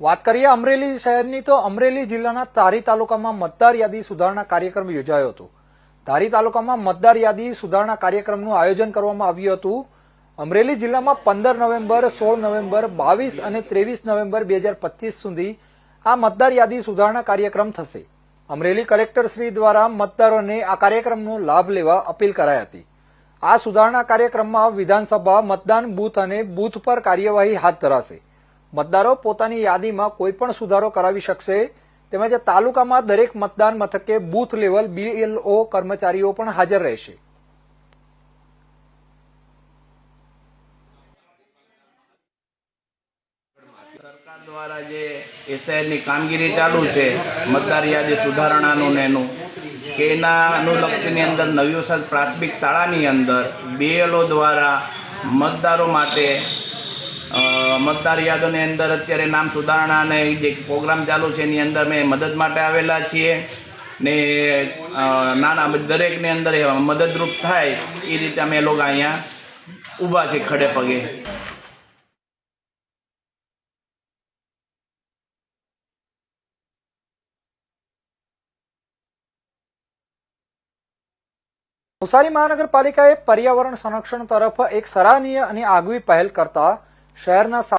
વાત કરીએ અમરેલી શહેરની, તો અમરેલી જિલ્લાના ધારી તાલુકામાં મતદાર યાદી સુધારણા કાર્યક્રમ યોજાયો હતો. ધારી તાલુકામાં મતદાર યાદી સુધારણા કાર્યક્રમનું આયોજન કરવામાં આવ્યું હતું. અમરેલી જિલ્લામાં પંદર નવેમ્બર, સોળ નવેમ્બર, બાવીસ અને ત્રેવીસ નવેમ્બર બે હજાર પચીસ સુધી આ મતદાર યાદી સુધારણા કાર્યક્રમ થશે. અમરેલી કલેક્ટર શ્રી દ્વારા મતદારોને આ કાર્યક્રમનો લાભ લેવા અપીલ કરાઈ હતી. આ સુધારણા કાર્યક્રમમાં વિધાનસભા, મતદાન બૂથ અને બૂથ પર કાર્યવાહી હાથ ધરાશે. મતદારો પોતાની યાદીમાં કોઈ પણ સુધારો કરાવી શકશે. તેમજ તાલુકામાં દરેક મતદાન મથકે બૂથ લેવલ બીએલઓ કર્મચારીઓ પણ હાજર રહેશે. સરકાર દ્વારા જે એસઆઈની કામગીરી ચાલુ છે, મતદાર યાદી સુધારણાનું ને એનું કે એના અનુલક્ષીની અંદર નવી પ્રાથમિક શાળાની અંદર બીએલઓ દ્વારા મતદારો માટે મતદાર યાદોની અંદર અત્યારે નામ સુધારણા અને જે પ્રોગ્રામ ચાલુ છે, એની અંદર મેં મદદ માટે આવેલા છીએ. ને નાના દરેકની અંદર મદદરૂપ થાય, એ રીતે અમે લોકો અહીંયા ઊભા છે ખડે પગે. નવસારી મહાનગરપાલિકાએ પર્યાવરણ સંરક્ષણ તરફ એક સરાહનીય અને આગવી પહેલ કરતા શહેરના